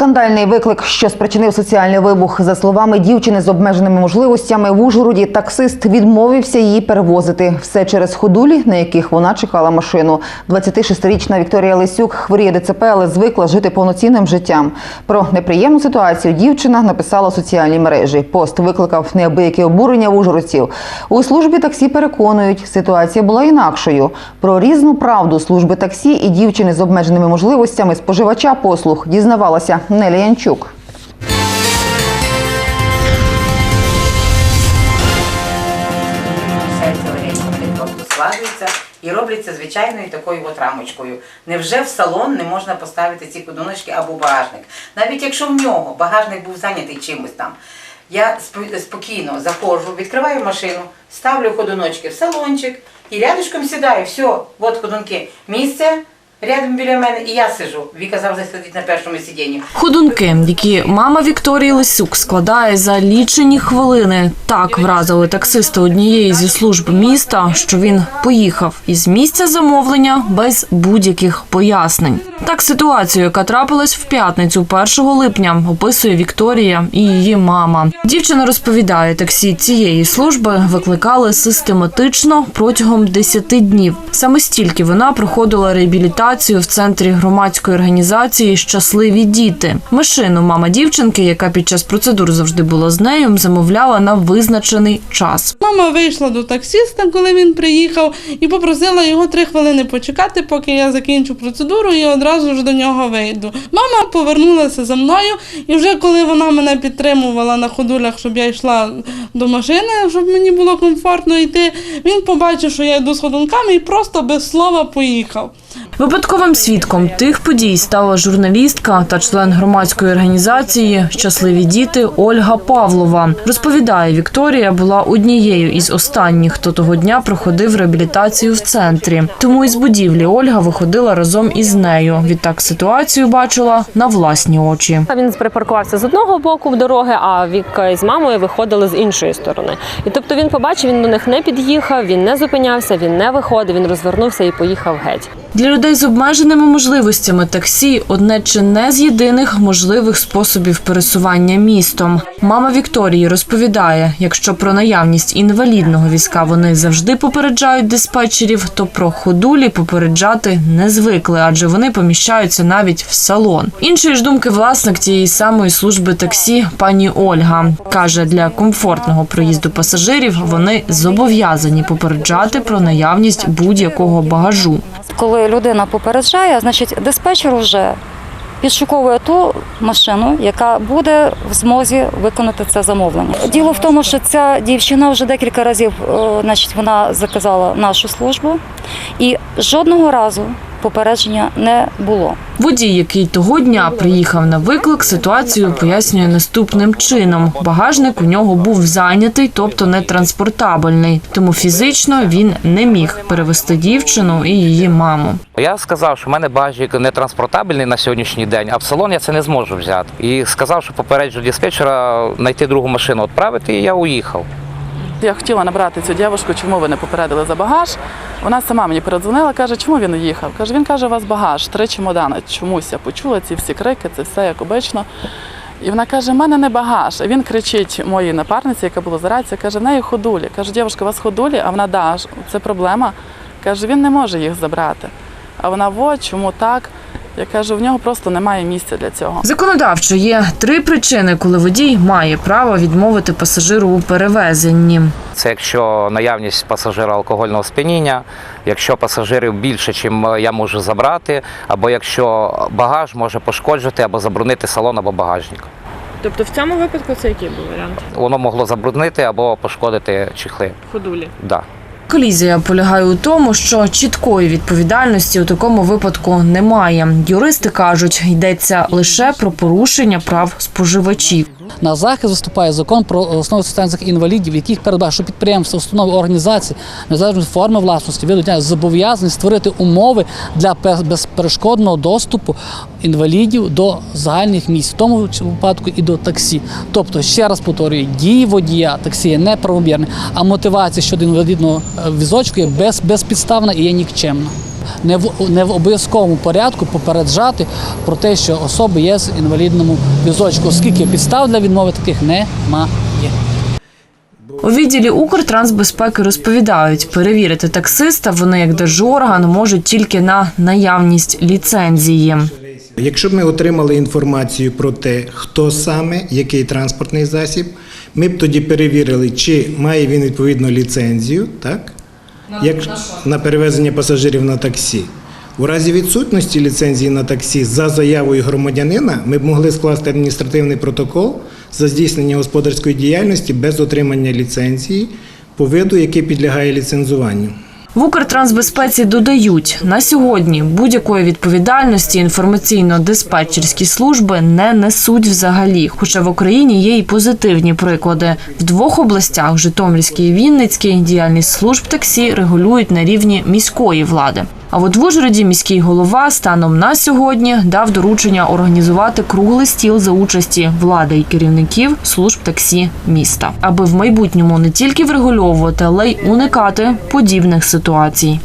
Скандальний виклик, що спричинив соціальний вибух. За словами дівчини з обмеженими можливостями в Ужгороді, таксист відмовився її перевозити. Все через ходулі, на яких вона чекала машину. 26-річна Вікторія Лисюк хворіє ДЦП, але звикла жити повноцінним життям. Про неприємну ситуацію дівчина написала у соціальній мережі. Пост викликав неабияке обурення в ужгородців. У службі таксі переконують, ситуація була інакшою. Про різну правду служби таксі і дівчини з обмеженими можливостями споживача послуг дізнавалася Неля Янчук. Складуються і робляться звичайною такою от рамочкою. Невже в салон не можна поставити ці ходуночки або багажник? Навіть якщо в нього багажник був зайнятий чимось там. Я спокійно заходжу, відкриваю машину, ставлю ходуночки в салончик і рядышком сідаю. Все, от ходунки. Місце рядом біля мене, і я сижу. Віка завжди сидить на першому сидінні. Ходунки, які мама Вікторії Лисюк складає за лічені хвилини, так вразили таксиста однієї зі служб міста, що він поїхав із місця замовлення без будь-яких пояснень. Так ситуацію, яка трапилась в п'ятницю, 1 липня, описує Вікторія і її мама. Дівчина розповідає, таксі цієї служби викликали систематично протягом 10 днів. Саме стільки вона проходила реабілітацію в центрі громадської організації Щасливі діти. Машину мама дівчинки, яка під час процедур завжди була з нею, замовляла на визначений час. Мама вийшла до таксиста, коли він приїхав, і попросила його три хвилини почекати, поки я закінчу процедуру і одразу ж до нього вийду. Мама повернулася за мною, і вже коли вона мене підтримувала на ходулях, щоб я йшла до машини, щоб мені було комфортно йти, він побачив, що я йду з ходунками, і просто без слова поїхав. Випадковим свідком тих подій стала журналістка та член громадської організації Щасливі діти Ольга Павлова. Розповідає, Вікторія була однією із останніх, хто того дня проходив реабілітацію в центрі. Тому із будівлі Ольга виходила разом із нею. Відтак ситуацію бачила на власні очі. Він припаркувався з одного боку в дороги, а Віка з мамою виходили з іншої сторони. І тобто він побачив, він до них не під'їхав, він не зупинявся, він не виходив, він розвернувся і поїхав геть. Для людей з обмеженими можливостями таксі одне чи не з єдиних можливих способів пересування містом. Мама Вікторії розповідає, якщо про наявність інвалідного візка вони завжди попереджають диспетчерів, то про ходулі попереджати не звикли, адже вони поміщаються навіть в салон. Іншої ж думки власник тієї самої служби таксі пані Ольга каже, для комфортного проїзду пасажирів вони зобов'язані попереджати про наявність будь-якого багажу. Коли людина попереджає, значить диспетчер вже підшуковує ту машину, яка буде в змозі виконати це замовлення. Діло в тому, що ця дівчина вже декілька разів, е, значить, вона заказала нашу службу, і жодного разу попередження не було. Водій, який того дня приїхав на виклик, ситуацію пояснює наступним чином: багажник у нього був зайнятий, тобто нетранспортабельний, тому фізично він не міг перевести дівчину і її маму. Я сказав, що в мене багажник не транспортабельний на сьогоднішній день, а в салон я це не зможу взяти. І сказав, що попереджу диспетчера знайти другу машину, відправити, і я уїхав. Я хотіла набрати цю дівчинку, чому ви не попередили за багаж. Вона сама мені передзвонила, каже, чому він уїхав. Каже, він каже, у вас багаж, три чемодани. Чомусь я почула ці всі крики, це все як обично. І вона каже, в мене не багаж. А він кричить моїй напарниці, яка була за рацією, каже, в неї ходулі. Каже, дівчинка, у вас ходулі, а вона да, це проблема. Каже, він не може їх забрати. А вона, вот, чому так? Я кажу, в нього просто немає місця для цього. Законодавчо є три причини, коли водій має право відмовити пасажиру у перевезенні. Це якщо наявність пасажира алкогольного сп'яніння, якщо пасажирів більше, чим я можу забрати, або якщо багаж може пошкоджити або забруднити салон або багажник. Тобто в цьому випадку це який був варіант? Воно могло забруднити або пошкодити чехли. Ходулі. Да. Колізія полягає у тому, що чіткої відповідальності у такому випадку немає. Юристи кажуть, йдеться лише про порушення прав споживачів. На захист виступає закон про основи соціальних інвалідів, яких передбачає, що підприємства, установи, організації незалежно від форми власності видуть зобов'язані створити умови для пе- безперешкодного доступу інвалідів до загальних місць, в тому випадку і до таксі. Тобто, ще раз повторюю, дії водія таксі є неправомірні, а мотивація щодо інвалідного е, візочку є без, безпідставна і є нікчемна. Не в не в обов'язковому порядку попереджати про те, що особи є з інвалідному візочку, оскільки підстав для відмови таких немає. У відділі Укртрансбезпеки розповідають, перевірити таксиста вони як держорган можуть тільки на наявність ліцензії. Якщо б ми отримали інформацію про те, хто саме, який транспортний засіб, ми б тоді перевірили, чи має він відповідно ліцензію, так? Як, на перевезення пасажирів на таксі. У разі відсутності ліцензії на таксі за заявою громадянина ми б могли скласти адміністративний протокол за здійснення господарської діяльності без отримання ліцензії по виду, який підлягає ліцензуванню. В Укртрансбезпеці додають, на сьогодні будь-якої відповідальності інформаційно-диспетчерські служби не несуть взагалі. Хоча в Україні є і позитивні приклади. В двох областях Житомирській і Вінницькій діяльність служб таксі регулюють на рівні міської влади. А от в Ужгороді міський голова станом на сьогодні дав доручення організувати круглий стіл за участі влади і керівників служб таксі міста, аби в майбутньому не тільки врегульовувати, але й уникати подібних ситуацій.